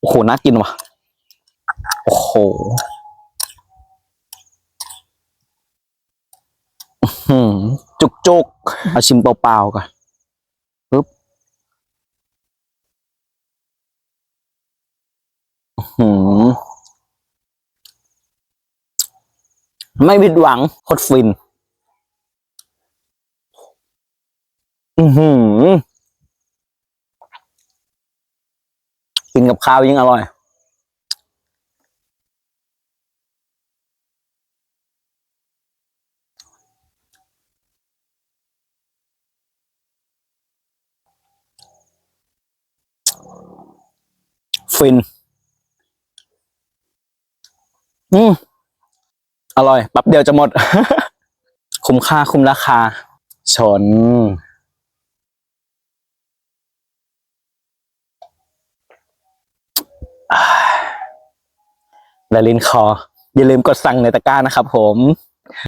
โอ้โห น่ากินว่ะ โอ้โหจุกจุกๆเอาชิมเปล่าๆก่อนปึ๊บหืไม่ผิดหวังโคตรฟิน อือหือ กินกับข้าวยิ่งอร่อย ฟิน อืม อร่อยแป๊บเดียวจะหมด คุ้มค่าคุ้มราคา ชน และลิ้นคอ อย่าลืมกดสั่งในตะกร้านะครับผม